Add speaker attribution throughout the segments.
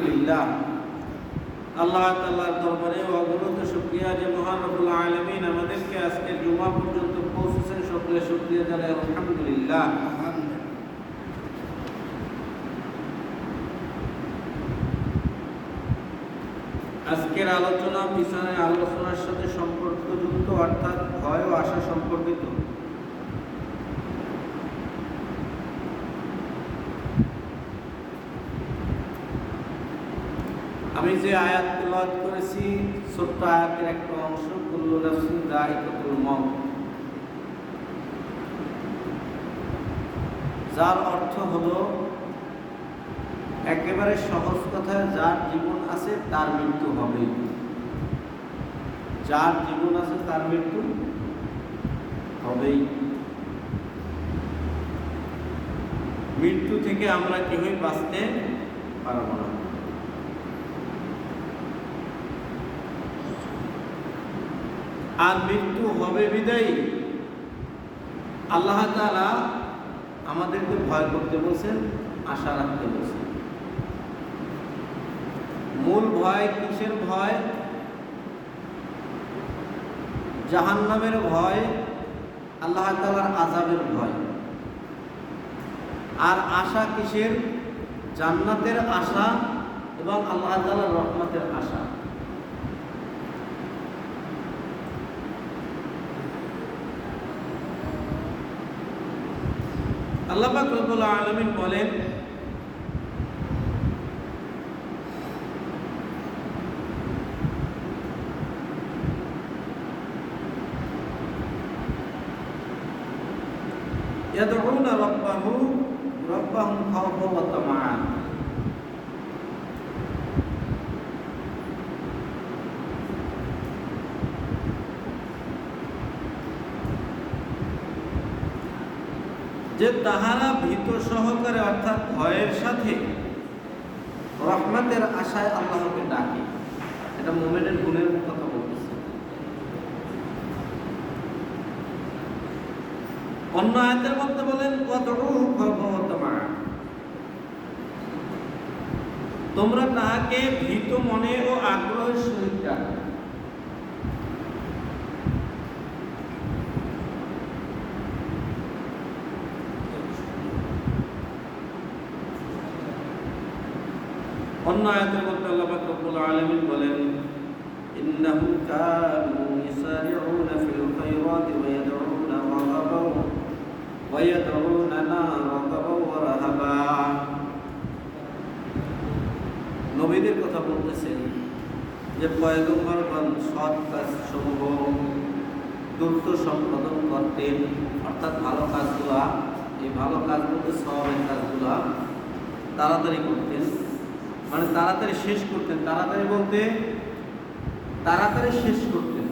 Speaker 1: আলহামদুলিল্লাহ। আল্লাহ তাল্লাহর দরবারে অগণত শুক্রিয়া যে মহান রবুল আলমিন আমাদেরকে আজকে জুমা পর্যন্ত পৌঁছেছেন। সকলে শুক্রিয়া জানাই, আলহামদুলিল্লাহ। আজকের আলোচনা পিছনের আলোচনার সাথে সম্পর্কযুক্ত, অর্থাৎ ভয় ও আশা সম্পর্কিত। আমি যে আয়াত তেলাওয়াত করেছি, ছোট্ট আয়াতের একটা অংশ, কুল্লু নাফসিন যায়িকাতুল মউত যার অর্থ হলো, একেবারে সহজ কথায় যার জীবন আছে তার মৃত্যু হবে যার জীবন আছে তার মৃত্যু হবেই। মৃত্যু থেকে আমরা কেউই বাঁচতে পারব না। আর মৃত্যু হবে বিদায়ী। আল্লাহ তাআলা আমাদেরকে ভয় করতে বলছেন, আশা রাখতে বলছেন। মূল ভয় কিসের ভয়? জাহান্নামের ভয়, আল্লাহ তাআলার আজাবের ভয়। আর আশা কিসের? জান্নাতের আশা এবং আল্লাহ তাআলার রহমতের আশা। আল্লাহ পাক রব্বুল আলামিন বলেন يدعون ربه ربهم خوفا وطمعا যে তাহারা ভীত সহকারে অর্থাৎ ভয়ের সাথে রহমতের আশায় আল্লাহকে ডাকে। এটা মোমেনের গুণের কথা বলতেছে। অন্য আয়াতের মধ্যে বলেন কত তোমরা তাহাকে ভীত মনে ও আগ্রহের সহিত ডাকো অন্য আয়াতের মধ্যে আল্লাহ পাক রব্বুল আলামিন বলেন ইন্নাহুম কানু ইসারিউনা ফিল খায়রাতি ওয়া ইয়াদউনা রাগাবাও ওয়া ইয়াদউনানা রাগাবাও ওয়া রাহাবা। নবীদের কথা বলতেছেন যে, পয়গম্বরগণ সৎ কাজ সমূহ দ্রুত সম্পাদন করতেন, অর্থাৎ ভালো কাজগুলা, এই ভালো কাজ বলতে সবের কাজগুলা তাড়াতাড়ি করতেন। মানে তাড়াতাড়ি শেষ করতেন। তাড়াতাড়ি বলতে, তাড়াতাড়ি শেষ করতেন।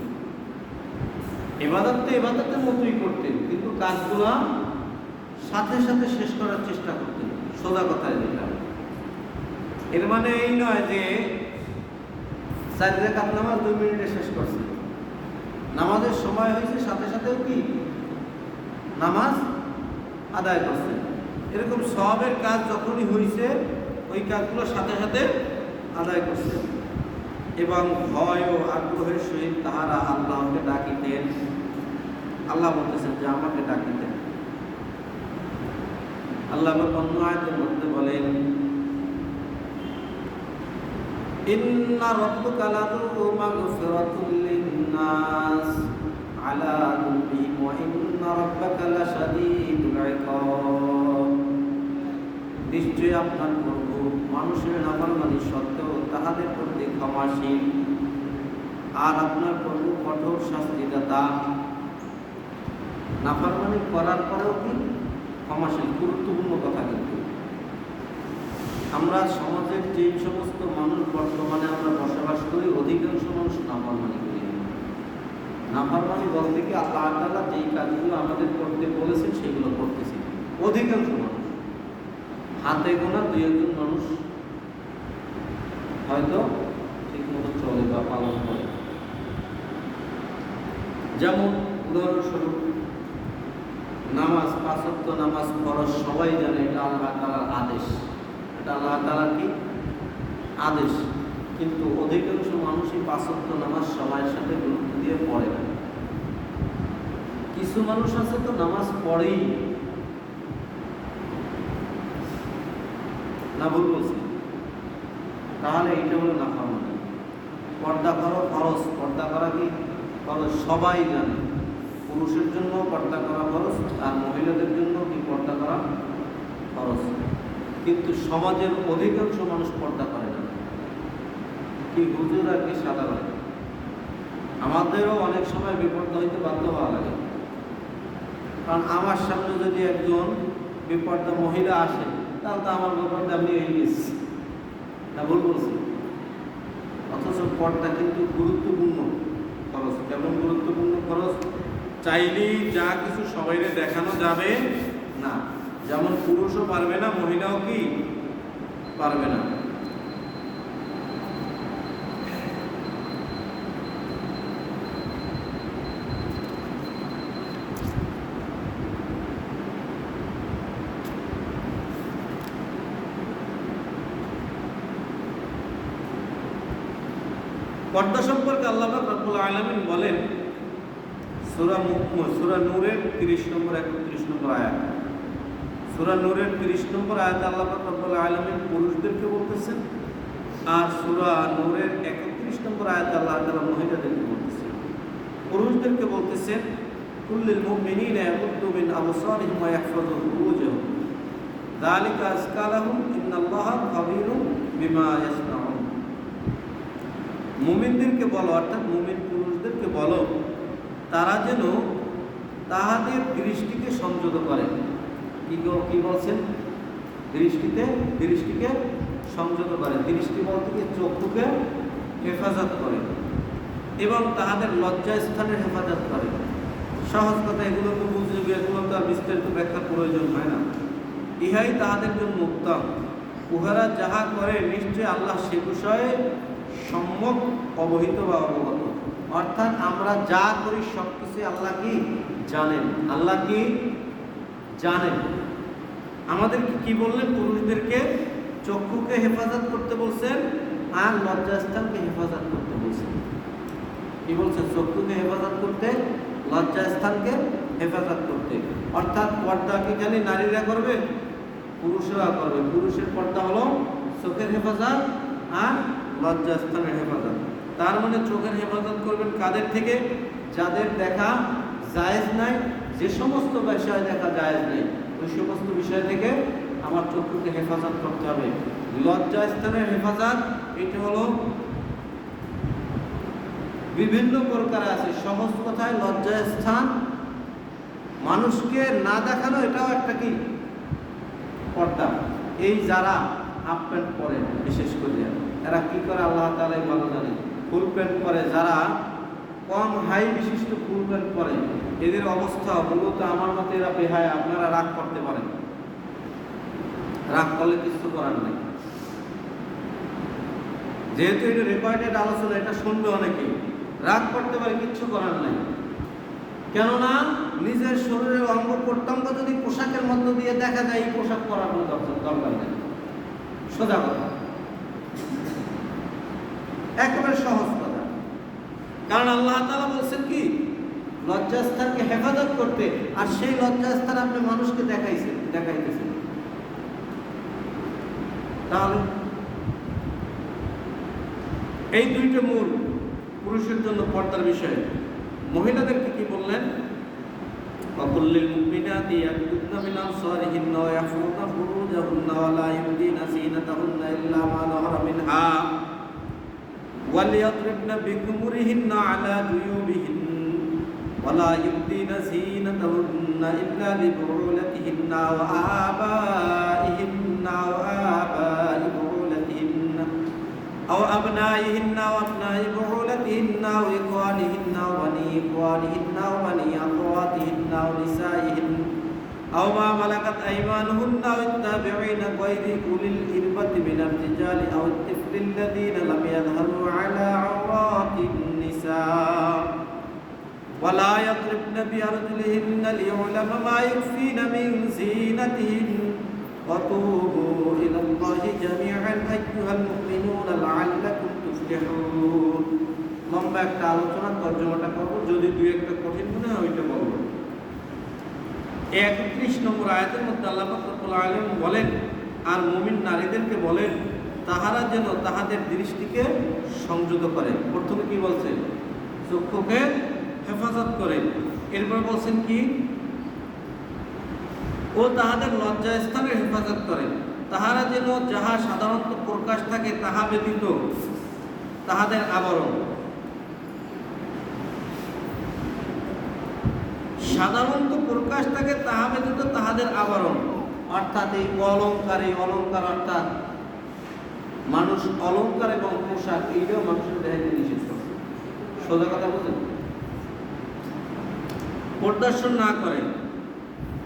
Speaker 1: এবাদত তো এবাদতের মতোই করতেন, কিন্তু কাজগুলো সাথে সাথে শেষ করার চেষ্টা করতেন। সোজা কথায় যেটা। এর মানে এই নয় যে চার রেখাত নামাজ দুই মিনিটে শেষ করছে। নামাজের সময় হয়েছে, সাথে সাথেও কি? নামাজ আদায় করছে। এরকম সবের কাজ যখনই হয়েছে ওই কাজগুলো সাথে সাথে আদায় করছেন এবং ভয় ও আগ্রহের সহিত তাহারা আল্লাহকে ডাকিতেন আল্লাহ বলতেছেন যে আমাকে ডাকিতেন আল্লাহ অন্য আয়তের মধ্যে বলেন আলা নিশ্চয়ই আপনার মানুষের নাফরমানি সত্ত্বেও তাহাদের প্রতি ক্ষমাশীল। আর আপনার প্রভু কঠোর শাস্তিদাতা। নাফরমানি করার পরেও কি? ক্ষমাশীল, গুরুত্বপূর্ণ কথা কিন্তু। আমরা সমাজের যে সমস্ত মানুষ বর্তমানে আমরা বসবাস করি, অধিকাংশ মানুষ নাফরমানি করি। নাফরমানি বলতে কি, আল্লাহ তাআলা যেই কাজগুলো আমাদের করতে বলেছেন, সেগুলো করতেছি। অধিকাংশ মানুষ। হাতে গোনা দুই একজন মানুষ হয়তো ঠিক মতো চলে বা পালন করে। যেমন উদাহরণস্বরূপ, নামাজ পাঁচত্ব নামাজ ফরজ, সবাই জানে এটা আল্লাহ তালার আদেশ। এটা আল্লাহ তালার কি? আদেশ। কিন্তু অধিকাংশ মানুষই পাঁচত্ব নামাজ সময়ের সাথে গুরুত্ব দিয়ে পড়ে না। কিছু মানুষ আছে তো নামাজ পড়েই না। ভুল বলছি। তাহলে এইটা হলো না ফার্মানি পর্দা করো খরচ পর্দা করা কি? খরচ সবাই জানে। পুরুষের জন্য পর্দা করা খরচ আর মহিলাদের জন্য কি পর্দা করা খরচ কিন্তু সমাজের অধিকাংশ মানুষ পর্দা করে না। কি হুজুর আর কি সাধারণ? আমাদেরও অনেক সময় বিপদ হইতে বাধ্য হওয়া লাগে। কারণ আমার সামনে যদি একজন বিপর্দা মহিলা আসে তাহলে তো আমার গোপন দামি হয়ে গেছি না ভুল বলছি। অথচ পর্দা কিন্তু গুরুত্বপূর্ণ খরচ। কেমন গুরুত্বপূর্ণ খরচ? চাইলেই যা কিছু সবাইরে দেখানো যাবে না। যেমন পুরুষও পারবে না, মহিলাও কি পারবে না পর্দা সম্পর্কে আল্লাহ বলেন নূরের তিরিশ নম্বর, একত্রিশ নম্বর আয়াত। সুরা নূরের তিরিশ নম্বর আয়াত আল্লাহ রব্বুল আলমিন পুরুষদেরকে বলতেছেন আর সুরা নূরের একত্রিশ নম্বর আয়াত আল্লাহ তালা মহিলাদেরকে বলতেছেন। পুরুষদেরকে বলতেছেন, কুল্লিল মুমিনিনা ইয়াগুদ্দু মিন আবসারিহিম ওয়া ইয়াহফাযু ফুরুজাহুম যালিকা আযকা ইন্নাল্লাহা খাবীরুম বিমা মুমিনদেরকে বলো, অর্থাৎ মুমিন পুরুষদেরকে বলো, তারা যেন তাহাদের দৃষ্টিকে সংযত করে। কি কি বলছেন? দৃষ্টিতে, দৃষ্টিকে সংযত করে। দৃষ্টি বলতে চক্ষুকে হেফাজত করে এবং তাহাদের লজ্জা স্থানের হেফাজত করে। সহজ কথা, এগুলো তো বুঝবে এগুলো তো আর বিস্তারিত ব্যাখ্যার প্রয়োজন হয় না। ইহাই তাহাদের জন্য উত্তম। উহারা যাহা করে নিশ্চয় আল্লাহ সে বিষয়ে সম্যক অবহিত বা অবগত। অর্থাৎ আমরা যা করি সব কিছু আল্লাহ কি? জানেন। আল্লাহ কি? জানেন। আমাদেরকে কি বললেন? পুরুষদেরকে চক্ষুকে হেফাজত করতে বলছেন আর লজ্জাস্থানকে হেফাজত করতে বলছেন। কি বলছেন? চক্ষুকে হেফাজত করতে, লজ্জাস্থানকে হেফাজত করতে। অর্থাৎ পর্দা কি খালি নারীরা করবে? পুরুষরা করবে। পুরুষের পর্দা হলো চোখের হেফাজত আর লজ্জাস্থানের হেফাজত। তার মানে চোখের হেফাজত করবেন কাদের থেকে? যাদের দেখা জায়েজ নাই, যে সমস্ত বিষয় দেখা জায়েজ নেই, ওই সমস্ত বিষয় থেকে আমার চক্ষুকে হেফাজত করতে হবে। লজ্জাস্থানের হেফাজত, এটা হলো বিভিন্ন প্রকার আছে। সহজ কথায় লজ্জাস্থান, মানুষকে না দেখানো, এটাও একটা কি? পর্দা। এই যারা হাফ প্যান্ট পরে বিশেষ করে এরা কি করে আল্লাহ তালাই ভালো জানে? ফুল প্যান্ট পরে যারা কম হাই বিশিষ্ট ফুল প্যান্ট পরে, এদের অবস্থা মূলত আমার মতে এরা বেহায়, আপনারা রাগ করতে পারেন। রাগ করলে কিছু করার নেই। যেহেতু এটা রেকর্ডেড আলোচনা, এটা শুনবে অনেকে। রাগ করতে পারে, কিচ্ছু করার নাই। কেননা, নিজের শরীরের অঙ্গ প্রত্যঙ্গ যদি পোশাকের মধ্য দিয়ে দেখা যায়, এই পোশাক পরার কোনো দরকার নেই। সোজা কথা। একেবারে সহজ কথা। কারণ আল্লাহ তালা বলছেন কি, লজ্জাস্থানকে হেফাজত করতে, আর সেই লজ্জাস্থান আপনি মানুষকে দেখাইছেন, দেখাইতেছেন। তাহলে এই দুইটা মূল পুরুষের জন্য পর্দার বিষয়। মহিলাদেরকে কি বললেন? অকুল্লিল মুমিনাতি ইয়াকুদনা وليضربن بخمرهن على جيوبهن ولا يبدين زينتهن إلا لبعولتهن وآبائهن وآباء بعولتهن أو أبنائهن وأبناء بعولتهن أو إخوانهن وبني إخوانهن وبني أخواتهن ونسائهن أو ما ملكت أيمانهن أو التابعين غير أولي الإربة من الرجال أو الطفل الذين لم يظهروا على عورات النساء ولا يضربن بأرجلهن ليعلم ما يخفين من زينتهن وتوبوا إلى الله جميعا أيها المؤمنون لعلكم تفلحون লম্বা একটা আলোচনা তর্জমাটা করবো যদি দুই একটা কঠিন মনে হয় ওইটা বলবো একত্রিশ নম্বর আয়াতের মধ্যে আল্লাহ রব্বুল আলম বলেন আর মুমিন নারীদেরকে বলেন তাহারা যেন তাহাদের দৃষ্টিকে সংযত করে। প্রথমে কি বলছে? চক্ষুকে হেফাজত করে। এরপর বলছেন কি? ও তাহাদের লজ্জাস্থানের হেফাজত করে। তাহারা যেন যাহা সাধারণত প্রকাশ থাকে, তাহা ব্যতীত তাহাদের আবরণ। সাধারণত প্রকাশ থাকে, তাহা ব্যতীত তাহাদের আবরণ। অর্থাৎ এই অলঙ্কার এই অলঙ্কার অর্থাৎ মানুষ অলঙ্কার এবং পোশাক, এইটাও মানুষের দেখাইতে নিষেধ করছে। সোজা কথা বুঝেন প্রদর্শন না করে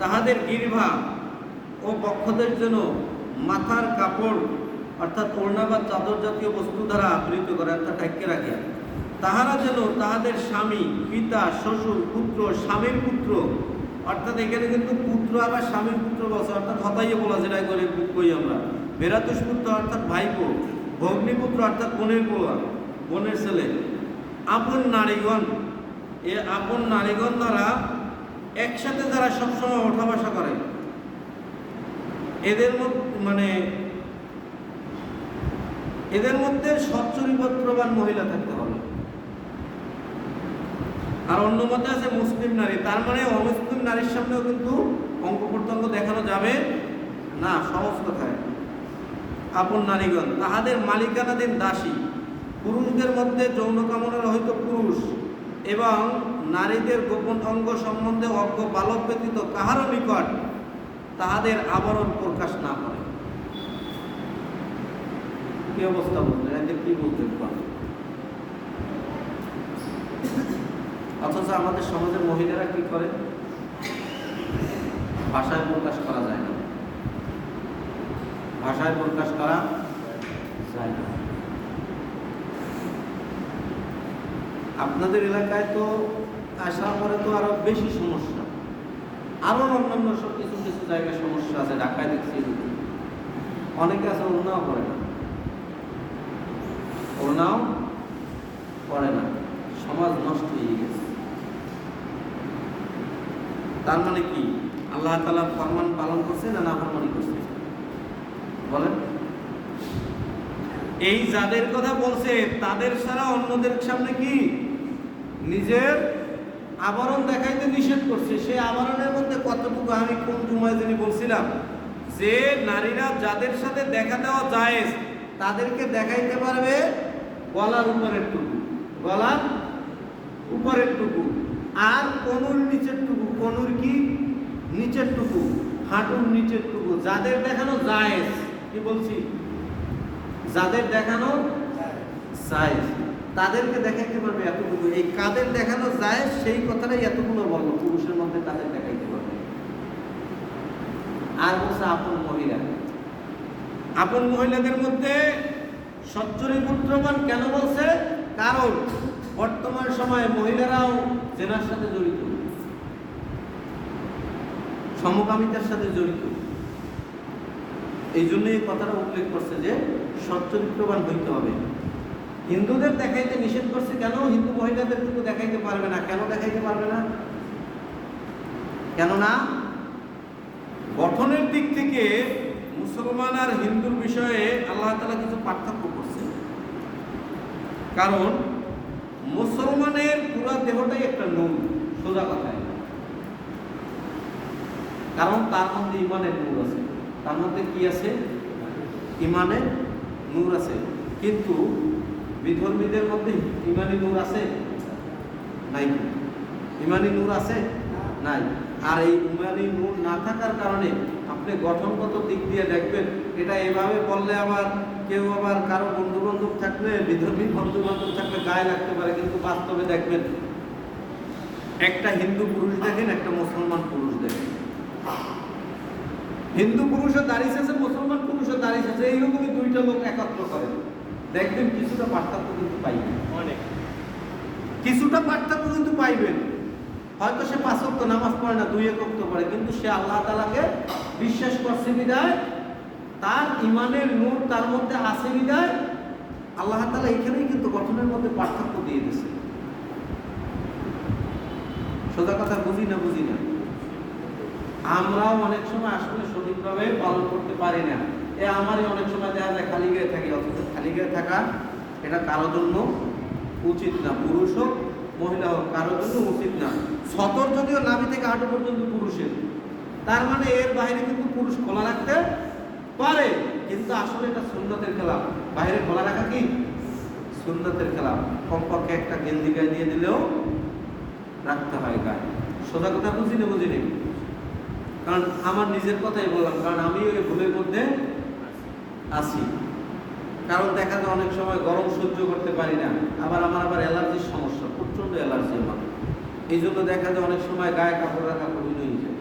Speaker 1: তাহাদের গির্ভা ও বক্ষদের জন্য মাথার কাপড়, অর্থাৎ ওড়না বা চাদর জাতীয় বস্তু দ্বারা আবৃত করে অর্থাৎ ঢাকিয়ে রাখে তাহারা যেন তাহাদের স্বামী, পিতা, শ্বশুর, পুত্র, স্বামীর পুত্র, অর্থাৎ এখানে কিন্তু পুত্র আবার স্বামীর পুত্র বলছে, অর্থাৎ হতাইয়ে বলা যেটা করে কই আমরা। বেরাতুষ পুত্র অর্থাৎ ভাইপো, ভগ্নিপুত্র অর্থাৎ বোনের পোলা বোনের ছেলে। আপন নারীগণ, এ আপন নারীগণ দ্বারা একসাথে যারা সবসময় ওঠা বসা করে, এদের মধ্যে মানে এদের মধ্যে সচ্চরিপত্রবান মহিলা থাকতে হবে। আর অন্য মতে আছে মুসলিম নারী, তার মানে অমুসলিম নারীর সামনেও কিন্তু অঙ্ক প্রত্যঙ্গ দেখানো যাবে না, সহজ কথায়। আপন নারীগণ, তাহাদের মালিকানাধীন দাসী। পুরুষদের মধ্যে যৌন কামনার হয়তো পুরুষ এবং নারীদের গোপন অঙ্গ সম্বন্ধে অজ্ঞ বালক ব্যতীত কাহারও নিকট তাহাদের আবরণ প্রকাশ না করে। কি অবস্থা বললেন এতে কি বলতে অথচ আমাদের সমাজের মহিলারা কি করে? ভাষায় প্রকাশ করা যায় না। ভাষায় প্রকাশ করা যায় আপনাদের এলাকায় তো আসার পরে তো আরও বেশি সমস্যা। আরও অন্যান্য সব কিছু কিছু জায়গায় সমস্যা আছে, ঢাকায় দেখছি অনেকে আছে, ওনাও করে না। ওনাও করে না। সমাজ নষ্ট হয়ে গেছে। তার মানে কি? আল্লাহ তালা ফরমান পালন করছে না না ফরমানি করছে? বলেন। এই যাদের কথা বলছে, তাদের ছাড়া অন্যদের সামনে কি নিজের আবরণ দেখাইতে নিষেধ করছে? সেই আবরণের মধ্যে কতটুকু আমি কোন জুমায় যিনি বলছিলাম, যে নারীরা যাদের সাথে দেখা দেওয়া যায় তাদেরকে দেখাইতে পারবে গলার উপরের টুকু গলার উপরের টুকু আর কনুর নিচের টুকু কনুর কি? নিচের টুকু হাঁটুর নিচের টুকু যাদের দেখানো যায় কি বলছি? যাদের দেখানো যায়। তাদেরকে দেখাইতে পারবে এতটুকু। এই কাদের দেখানো যায়, সেই কথাটাই এতগুলো বলব পুরুষের মধ্যে তাদের দেখাইতে পারবে। আর বলছে আপন মহিলা। আপন মহিলাদের মধ্যে সচ্চরি পুত্রবান কেন বলছে? কারণ বর্তমান সময়ে মহিলারাও জেনার সাথে জড়িত। সমকামিতার সাথে জড়িত। এই জন্য এই কথাটা উল্লেখ করছে যে সচ্চরিত্রবান হইতে হবে। হিন্দুদের দেখাইতে নিষেধ করছে কেন? হিন্দু মহিলাদের কিন্তু দেখাইতে পারবে না। কেন দেখাইতে পারবে না? কেননা গঠনের দিক থেকে মুসলমান আর হিন্দুর বিষয়ে আল্লাহ তালা কিছু পার্থক্য করছে। কারণ মুসলমানের পুরা দেহটাই একটা নূর সোজা কথায়। কারণ তার মধ্যে ইমানের নূর আছে। তার মধ্যে কি আছে? ইমানের নূর আছে। কিন্তু বিধর্মীদের মধ্যে ইমানি নূর আছে? নাই। ইমানি নূর আছে? নাই। আর এই ইমানি নূর না থাকার কারণে আপনি গঠনগত দিক দিয়ে দেখবেন, এটা এভাবে বললে আবার কেউ আবার কারও বন্ধু বান্ধব থাকলে, বিধর্মী বন্ধু বান্ধব থাকলে গায়ে লাগতে পারে, কিন্তু বাস্তবে দেখবেন, একটা হিন্দু পুরুষ দেখেন, একটা মুসলমান পুরুষ দেখেন। হিন্দু পুরুষও দাঁড়িয়েছে মুসলমান পুরুষও দাঁড়িয়ে আছে এইরকমই দুইটা লোক একত্র করে। দেখবেন কিছুটা পার্থক্য কিন্তু পাইবেন।
Speaker 2: অনেক।
Speaker 1: কিছুটা পার্থক্য কিন্তু পাইবেন। হয়তো সে পাঁচ ওয়াক্ত নামাজ পড়ে না দুই এক ওয়াক্ত পড়ে কিন্তু সে আল্লাহ তালাকে বিশ্বাস করছে বিদায় তার ইমানের নূর তার মধ্যে আসে বিদায় আল্লাহ তালা এখানেই কিন্তু গঠনের মধ্যে পার্থক্য দিয়ে দিয়েছে। সোজা কথা বুঝি না বুঝি না? আমরাও অনেক সময় আসলে সঠিকভাবে পালন করতে পারি না। এ আমারই অনেক সময় দেখা যায় খালি গায়ে থাকি, অথচ খালি গায়ে থাকা এটা কারোর জন্য উচিত না। পুরুষ হোক, মহিলা হোক কারোর জন্য উচিত না। সতর যদিও নাভি থেকে হাঁটু পর্যন্ত পুরুষের, তার মানে এর বাইরে কিন্তু পুরুষ খোলা রাখতে পারে। কিন্তু আসলে এটা সুন্নতের খেলা। বাইরে খোলা রাখা কি? সুন্নতের খেলা। কমপক্ষে একটা গেঞ্জি গায়ে দিয়ে দিলেও রাখতে হয় গায়ে। সোজা কথা বুঝি না বুঝি নেই কারণ আমার নিজের কথাই বললাম, কারণ আমি ওই ভুলের মধ্যে আছি। কারণ দেখা যায় অনেক সময় গরম সহ্য করতে পারি না, আবার আমার আবার অ্যালার্জির সমস্যা, প্রচণ্ড অ্যালার্জি আমার। এই জন্য দেখা যায় অনেক সময় গায়ে কাপড় রাখা কঠিন হয়ে যায়।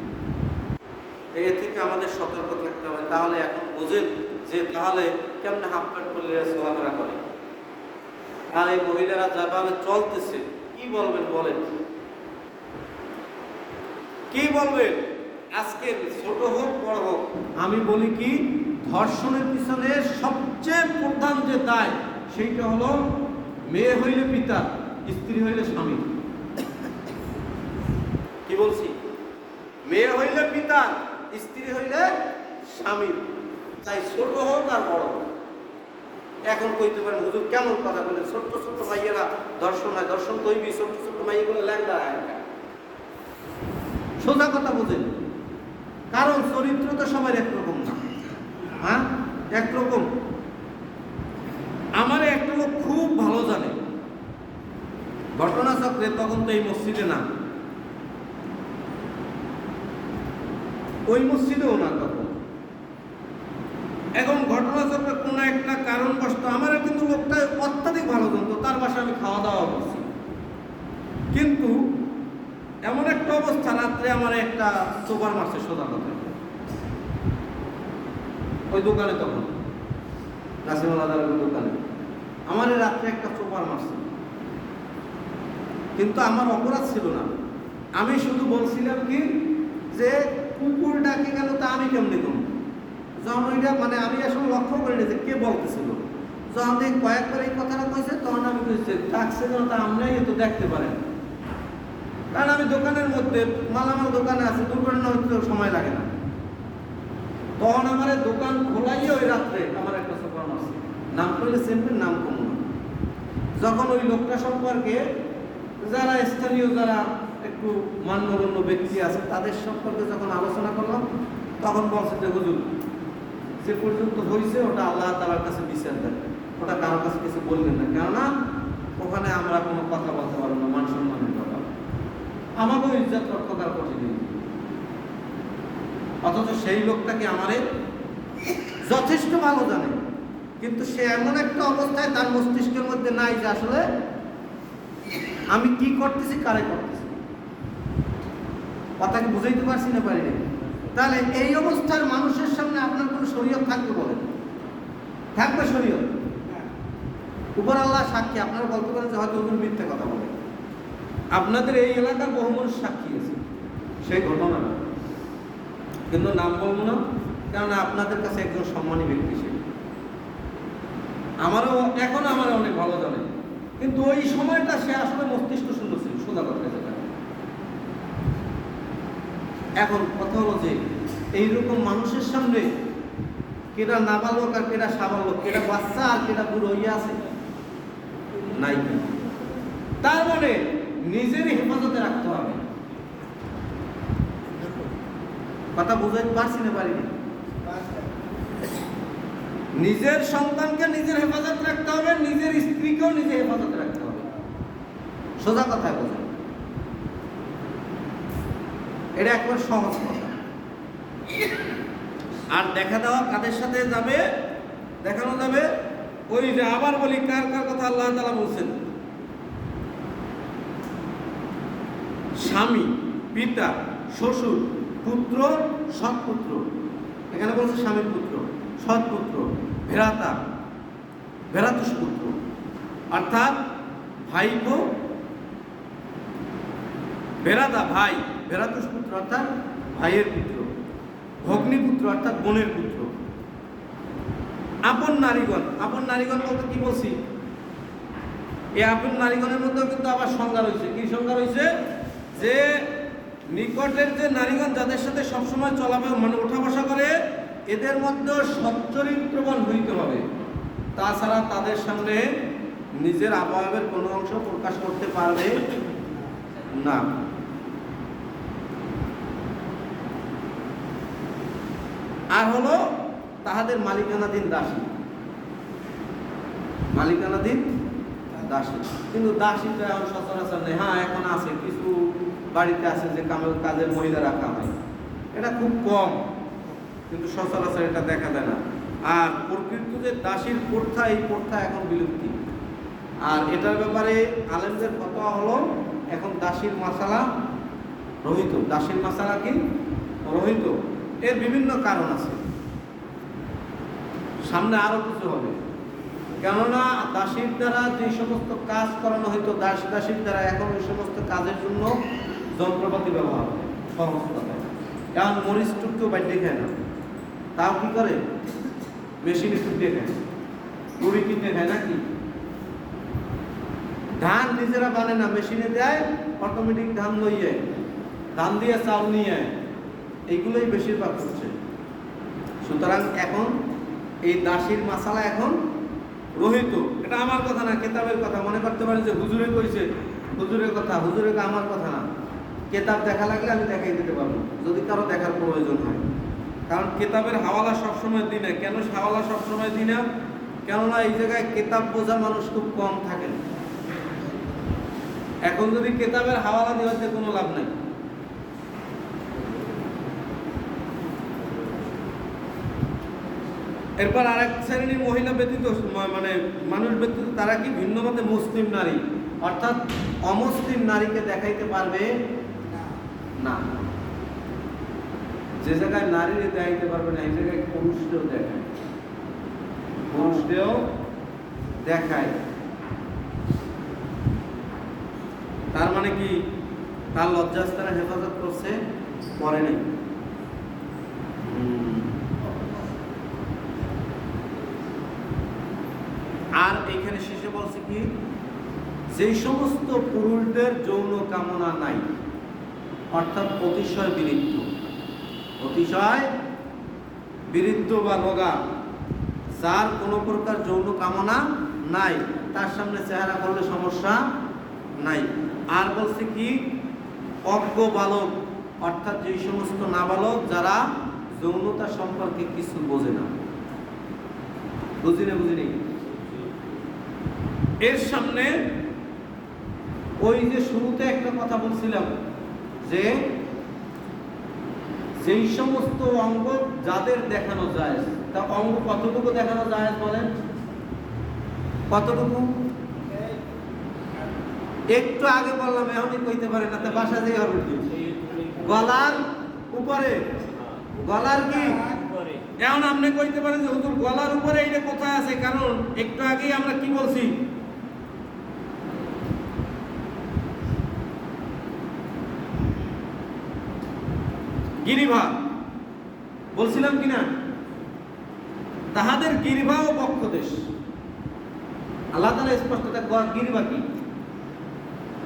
Speaker 1: এ থেকে আমাদের সতর্ক থাকতে হবে, তাহলে এখন বোঝেন যে তাহলে কেমন হাফ প্যান্ট করলে চলাফেরা করে। আর এই মহিলারা যেভাবে চলতেছে, কি বলবেন বলেন? কি বলবেন? আজকে ছোট হোক, বড় হোক, আমি বলি কি, ধর্ষণের পিছনে সবচেয়ে প্রধান যে দায়, সেইটা হলো মেয়ে হইলে পিতা, স্ত্রী হইলে স্বামী। কি বলছি? মেয়ে হইলে পিতা, স্ত্রী হইলে স্বামী। তাই ছোট হোক আর বড় হোক। এখন কইতে পারেন, হুজুর কেমন কথা বলে, ছোট্ট ছোট্ট মাইয়েরা দর্শন হয় দর্শন তৈরি ছোট্ট ছোট্ট মাইয়েগুলো ল্যাংদা হয়। সোজা কথা বোঝেন। কারণ চরিত্র তো সবার একরকম না। হ্যাঁ? একরকম। আমার একটা লোক খুব ভালো জানে। ঘটনা চক্রে তখন তো এই মসজিদে না। ওই মসজিদেও না তখন। এখন ঘটনা চক্রে কোনো একটা কারণবশত আমার কিন্তু লোকটা অত্যাধিক ভালো জানতো। তার বাসায় আমি খাওয়া দাওয়া করছি কিন্তু এমন একটা অবস্থা রাত্রে আমার একটা সুপার মারছে সোজা কথা। ওই দোকানে তখন। নাসিমুল আদালের দোকানে। আমার রাত্রে একটা সুপার মারছে কিন্তু আমার অপরাধ ছিল না। আমি শুধু বলছিলাম কি যে কুকুর ডাকে গেল তা আমি কেমনি কম যখন ওইটা মানে আমি আসলে লক্ষ্য করিনি যে কে বলতেছিল। যখন কয়েকবার এই কথাটা কইছে, তখন আমি কইছি ডাকছে যেন তা আমরাই তো দেখতে পারেন। কারণ আমি দোকানের মধ্যে, মালামাল দোকানে আছে, দুর্ঘটনা হতে সময় লাগে না। তখন আমার দোকান খোলাই ওই রাত্রে আমার একটা সুপার মারছে নাম করলে সেমপের নাম কম যখন ওই লোকটা সম্পর্কে যারা স্থানীয়, যারা একটু মান্যগণ্য ব্যক্তি আছে, তাদের সম্পর্কে যখন আলোচনা করলাম, তখন বলছে যে, হুজুর, যে পর্যন্ত হয়েছে ওটা আল্লাহ তালার কাছে বিচার দেন। ওটা কারোর কাছে কিছু বললেন না। কেননা, ওখানে আমরা কোনো কথা বলতে পারব না, মান আমাকেও ইজ্জত রক্ষা করা কঠিন অথচ সেই লোকটাকে আমারে যথেষ্ট ভালো জানে? কিন্তু সে এমন একটা অবস্থায় তার মস্তিষ্কের মধ্যে নাই যে আসলে আমি কি করতেছি কারে করতেছি? কথাকে বুঝাইতে পারছি না পারিনি তাহলে এই অবস্থার মানুষের সামনে আপনার কোনো শরীয়ত থাকবে বলেন থাকবে শরীয়ত? উপর আল্লাহ সাক্ষী আপনারা বলতে পারেন যে হয়তো মিথ্যে কথা বলে। আপনাদের এই এলাকার বহু মানুষ সাক্ষী আছে। সেই ঘটনাটা কিন্তু নাম বলব না, কেননা আপনাদের কাছে একজন সম্মানী ব্যক্তি সে আমারও, এখন আমার অনেক ভালো জানে। কিন্তু ওই সময়টা সে আসলে মস্তিষ্ক সুন্দর ছিল, সোজা কথা যেটা এখন কথা হলো যে, এইরকম মানুষের সামনে কেটা নাবালক আর কেটা সাবালক কেটা বাচ্চা আর কেটা বুড়ো হইয়া আছে? নাই তার মানে নিজের হেফাজতে রাখতে হবে। কথা বুঝাইতে পারছি না পারিনি নিজের সন্তানকে নিজের হেফাজত রাখতে হবে, নিজের স্ত্রীকেও নিজে হেফাজত রাখতে হবে। সোজা কথা বোঝেন এটা একবার সহজ কথা। আর দেখা দেওয়া কাদের সাথে যাবে? দেখানো যাবে? ওই যে আবার বলি কার কার কথা আল্লাহ তালা বলছেন? স্বামী, পিতা, শ্বশুর, পুত্র সৎ পুত্র এখানে বলছে স্বামীর পুত্র সৎ পুত্র ভেরাতা ভেরাতুষ পুত্র অর্থাৎ ভাইপো ভেরাদা ভাই ভেরাতুষ পুত্র অর্থাৎ ভাইয়ের পুত্র। ভগ্নিপুত্র অর্থাৎ বোনের পুত্র। আপন নারীগণ আপন নারীগণ বলতে কি বলছি? এই আপন নারীগণের মধ্যেও কিন্তু আবার সংজ্ঞা রয়েছে। কি সংজ্ঞা রয়েছে? যে নিকটের যে নারীগণ যাদের সাথে সবসময় চলাবে মানে ওঠা বসা করে, এদের মধ্যে সচ্চরিত্রবান হইতে হবে। তাছাড়া তাদের সামনে নিজের আবহাওয়ার কোনো অংশ প্রকাশ করতে পারবে না। আর হলো তাহাদের মালিকানাধীন দাসী। মালিকানাধীন দাসী। কিন্তু দাসী তো এখন সচরাচর নেই। হ্যাঁ এখন আছে কিছু। বাড়িতে আছে যে কাজের মহিলা রাখা হয়। এটা খুব কম, কিন্তু সচরাচর এটা দেখা যায় না। আর প্রকৃত যে দাসীর প্রথা, এই প্রথা এখন বিলুপ্তি। আর এটার ব্যাপারে আলেমদের কথা হলো, এখন দাসীর মশালা রহিত। দাসীর মশালা কি? রহিত। এর বিভিন্ন কারণ আছে। সামনে আরও কিছু হবে। কেননা দাসীর দ্বারা যে সমস্ত কাজ করানো হইতো, দাস দাসীর দ্বারা এখন ওই সমস্ত কাজের জন্য যন্ত্রপাতি ব্যবহার সহজ কথায় কারণ মরিচ টুক তো বাইরে খায় না। তাও কি করে? মেশিনে টুকে খায়। মুড়ি কিনে খায় নাকি? ধান নিজেরা বানে না, মেশিনে দেয় অটোমেটিক ধান লইয়ে ধান দিয়ে চাল নিয়ে এইগুলোই বেশিরভাগ হচ্ছে। সুতরাং এখন এই দাসির মাসালা এখন রহিত। এটা আমার কথা না, কেতাবের কথা। মনে করতে পারেন যে হুজুরে কইছে, হুজুরের কথা, হুজুরে আমার কথা না। কেতাব দেখা লাগলে আমি দেখাই দিতে পারব। যদি কারও দেখার প্রয়োজন হয়। কারণ কেতাবের হাওয়ালা সবসময় দিনে। কেন হাওয়ালা সবসময় দিনে কেননা এই জায়গায় কেতাব বোঝা মানুষ খুব কম থাকে। এখন যদি কেতাবের হাওয়ালা দেওয়াতে কোনো লাভ নাই। এরপর আরেক শ্রেণির মহিলা ব্যতীত মানে মানুষ ব্যতীত তারা কি ভিন্ন মতে মুসলিম নারী? অর্থাৎ অমুসলিম নারীকে দেখাইতে পারবে না। যে জায়গায় নারীরে দেখাইতে পারবে না, এই জায়গায় পুরুষকেও দেখায়। পুরুষকেও দেখায়। তার মানে কি? তার লজ্জাস্থানে হেফাজত করছে, করে নাই। আর এখানে শেষে বলছে কি? যেই সমস্ত পুরুষদের যৌন কামনা নাই। অর্থাৎ অতিশয় বিরিদ্ধ। অতিশয় বিরুদ্ধ বা রোগা যার কোনো প্রকার যৌন কামনা নাই, তার সামনে চেহারা করলে সমস্যা নাই। আর বলছে কি? অজ্ঞ বালক, অর্থাৎ যেই সমস্ত নাবালক, যারা যৌনতা সম্পর্কে কিছু বোঝে না। বুঝি না বুঝি এর সামনে ওই যে শুরুতে একটা কথা বলছিলাম যে যেই সমস্ত অঙ্গ যাদের দেখানো যায় তা অঙ্গ কতটুকু দেখানো যায় বলেন? কতটুকু? একটু আগে বললাম, এখনই কইতে পারে না, তা বাসা দিয়ে হবে? গলার উপরে। গলার কি? এখন আপনি কইতে পারেন যে হুজুর, গলার উপরে এটা কোথায় আছে? কারণ একটু আগেই আমরা কি বলছি? গিরিভা বলছিলাম কিনা? তাহাদের গিরিভা ও বক্ষ দেশ আল্লাহ তালা স্পষ্ট গিরিভা কি?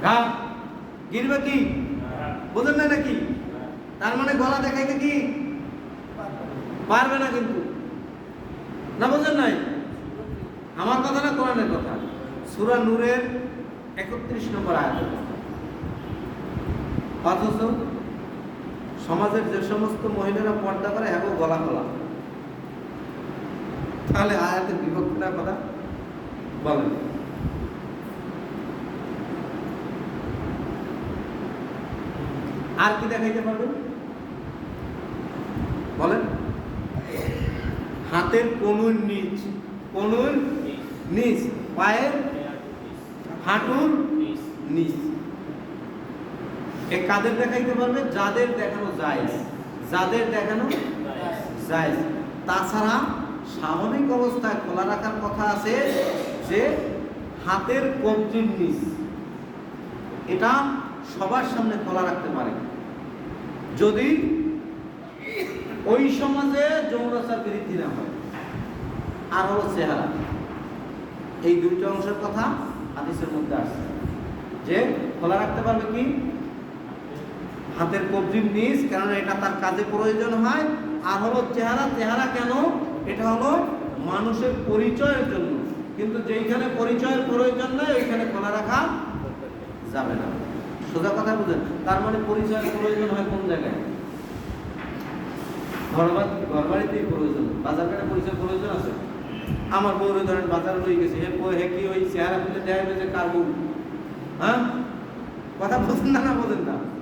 Speaker 1: ঘা। গিরিভা কি? বোঝেন না নাকি? তার মানে গলা দেখাইতে কি? পারবে না কিন্তু। না বোঝেন নাই? আমার কথা না কোরআনের কথা? সুরা নূরের একত্রিশ নম্বর আয়াত অথচ সমাজের যে সমস্ত মহিলারা পর্দা করে এখন গলা খোলা। তাহলে আয়াতের বিভক্তিটার কথা? বলেন। আর কি দেখাইতে পারবেন? বলেন। হাতের কনুর নিচ। কনুর নিচ। পায়ের হাঁটুর নিচ। এ কাদের দেখাইতে পারবে? যাদের দেখানো যায় যাদের দেখানো যায় তাছাড়া স্বাভাবিক অবস্থায় খোলা রাখার কথা আছে যে হাতের কবজির নিচ, এটা সবার সামনে খোলা রাখতে পারে। যদি ওই সমাজে যৌনাচার বৃদ্ধি না হয়, আর হলো চেহারা। এই দুইটা অংশের কথা হাদিসের মধ্যে আসছে। যে খোলা রাখতে পারবে কি? হাতের কবজির নিচ কেননা এটা তার কাজে প্রয়োজন হয়। আর হলো চেহারা চেহারা কেন? এটা হলো মানুষের পরিচয়ের জন্য। কিন্তু যেইখানে পরিচয়ের প্রয়োজন নাই, ওইখানে খোলা রাখা যাবে না। সোজা কথা বুঝেন তার মানে পরিচয়ের প্রয়োজন হয় কোন জায়গায়? প্রয়োজন। পরিচয় প্রয়োজন আছে? আমার গেছে ওই চেহারা যে হ্যাঁ? কথা না না না।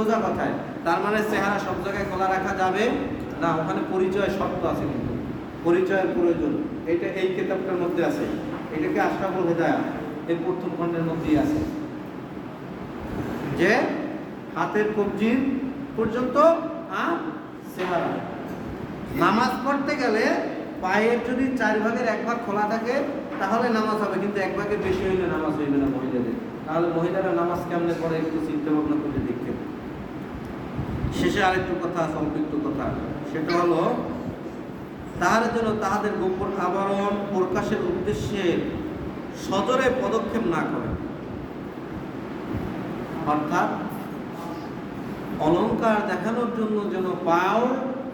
Speaker 1: সোজা কথায়, তার মানে চেহারা সব জায়গায় খোলা রাখা যাবে না, ওখানে পরিচয় শব্দ আছে কিন্তু। পরিচয়ের প্রয়োজন, এটা এই কিতাবটার মধ্যে আছে। এটাকে আশরাফুল হেদায়া এই প্রথম খণ্ডের মধ্যেই আছে। যে হাতের কবজির পর্যন্ত আর চেহারা। নামাজ পড়তে গেলে পায়ের যদি চার ভাগের এক ভাগ খোলা থাকে, তাহলে নামাজ হবে, কিন্তু এক ভাগের বেশি হইলে নামাজ হইবে না মহিলাদের। তাহলে মহিলারা নামাজ কেমনে পড়ে একটু চিন্তা ভাবনা করে শেষে আরেকটু কথা সম্পৃক্ত কথা। সেটা হলো, তাহার জন্য তাহাদের গোপন আবরণ প্রকাশের উদ্দেশ্যে সদরে পদক্ষেপ না করে। অর্থাৎ, অলংকার দেখানোর জন্য যেন পাও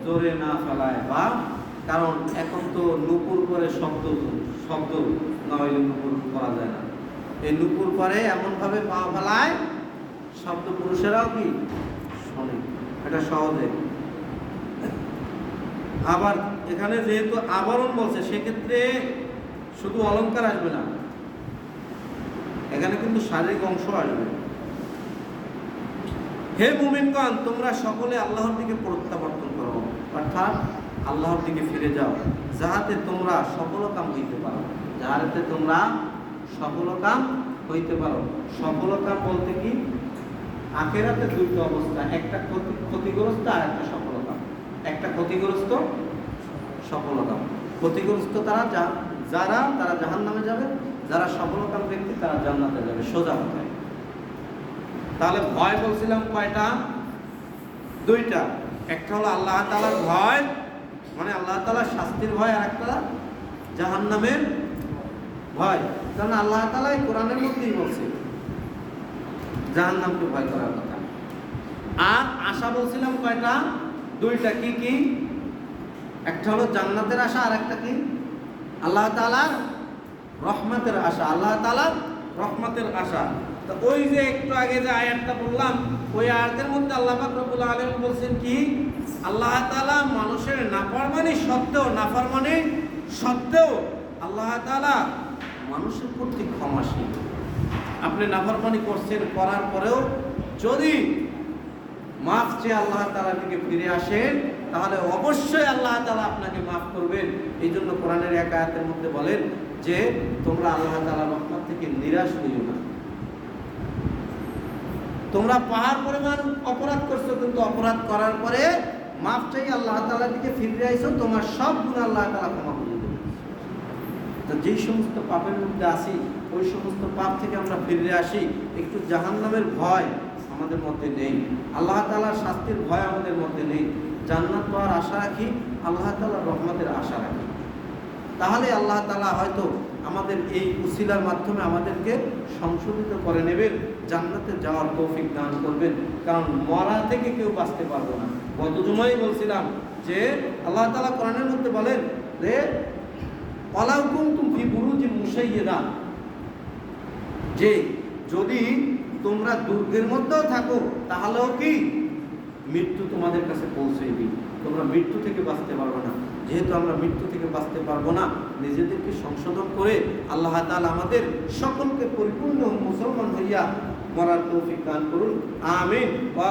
Speaker 1: জোরে না ফেলায়, বা কারণ এখন তো নুপুর করে শব্দ শব্দ না হইলে নুপুর করা যায় না। এই নুপুর করে এমনভাবে পা ফেলায়, শব্দ পুরুষেরাও কি এটা সহজে। আবার এখানে যেহেতু আবরণ বলছে, সেক্ষেত্রে শুধু অলংকার আসবে না। এখানে কিন্তু শারীরিক অংশ আসবে। হে মুমিনগণ, তোমরা সকলে আল্লাহর দিকে প্রত্যাবর্তন করো, অর্থাৎ আল্লাহর দিকে ফিরে যাও, যাহাতে তোমরা সফল কাম হইতে পারো। যাহাতে তোমরা সফল কাম হইতে পারো। সফল কাম বলতে কি? আখেরাতে দুটো অবস্থা, একটা ক্ষতিগ্রস্ত আর একটা সফলতা। একটা ক্ষতিগ্রস্ত, সফলতা। ক্ষতিগ্রস্ত তারা যা, যারা, তারা জাহান নামে যাবে, যারা সফলকাম ব্যক্তি, তারা জান্নাতে যাবে, সোজা কথায় তাহলে ভয় বলছিলাম কয়টা? দুইটা। একটা হলো আল্লাহ তালার ভয় মানে আল্লাহ তালার শাস্তির ভয়, আর একটা জাহান নামের ভয়। কারণ আল্লাহ তালাই কোরআনের মধ্যেই বলছে জাহান নামকে ভয় করার কথা। আর আশা বলছিলাম কয়টা? দুইটা কি কি? একটা হলো জান্নাতের আশা আর একটা কি? আল্লাহ তালার রহমতের আশা। আল্লাহ তালার রহমতের আশা। তো ওই যে একটু আগে যে আয়াতটা বললাম, ওই আয়াতের মধ্যে আল্লাহ পাক রব্বুল আলামিন বলছেন কি? আল্লাহ তাআলা মানুষের নাফরমানি সত্ত্বেও নাফরমানি সত্ত্বেও আল্লাহ তাআলা মানুষের প্রতি ক্ষমাশীল। আপনি নাফরমানি করছেন, করার পরেও যদি মাফ চেয়ে আল্লাহ তালা থেকে ফিরে আসেন, তাহলে অবশ্যই আল্লাহ তালা আপনাকে মাফ করবেন। এই জন্য কোরআনের এক আয়াতের মধ্যে বলেন যে, তোমরা আল্লাহ তাআলার রহমত থেকে নিরাশ হইও না। তোমরা পাহাড় পরিমাণ অপরাধ করছ, কিন্তু অপরাধ করার পরে মাফ চাই আল্লাহ তালা দিকে ফিরে আইছো তোমার সব গুণ আল্লাহ তাআলা ক্ষমা তো যেই সমস্ত পাপের মধ্যে আসি ওই সমস্ত পাপ থেকে আমরা ফিরে আসি, একটু জাহান্নামের ভয় আমাদের মধ্যে নেই। আল্লাহ তাআলার শাস্তির ভয় আমাদের মধ্যে নেই। জান্নাত পাওয়ার আশা রাখি, আল্লাহ তাআলার রহমতের আশা রাখি। তাহলে আল্লাহ তালা হয়তো আমাদের এই উসিলার মাধ্যমে আমাদেরকে সংশোধিত করে নেবেন, জান্নাতে যাওয়ার তৌফিক দান করবেন। কারণ মরা থেকে কেউ বাঁচতে পারব না। গত জুমাই বলছিলাম যে, আল্লাহ তালা কোরআনের মধ্যে বলেন যে যে যদি তোমরা দুর্গের মধ্যেও থাকো, তাহলেও কি মৃত্যু তোমাদের কাছে পৌঁছে দিই তোমরা মৃত্যু থেকে বাঁচতে পারবে না। যেহেতু আমরা মৃত্যু থেকে বাঁচতে পারব না, নিজেদেরকে সংশোধন করে আল্লাহ তাআলা আমাদের সকলকে পরিপূর্ণ মুসলমান হইয়া মরার তৌফিক দান করুন। আমিন। ওয়া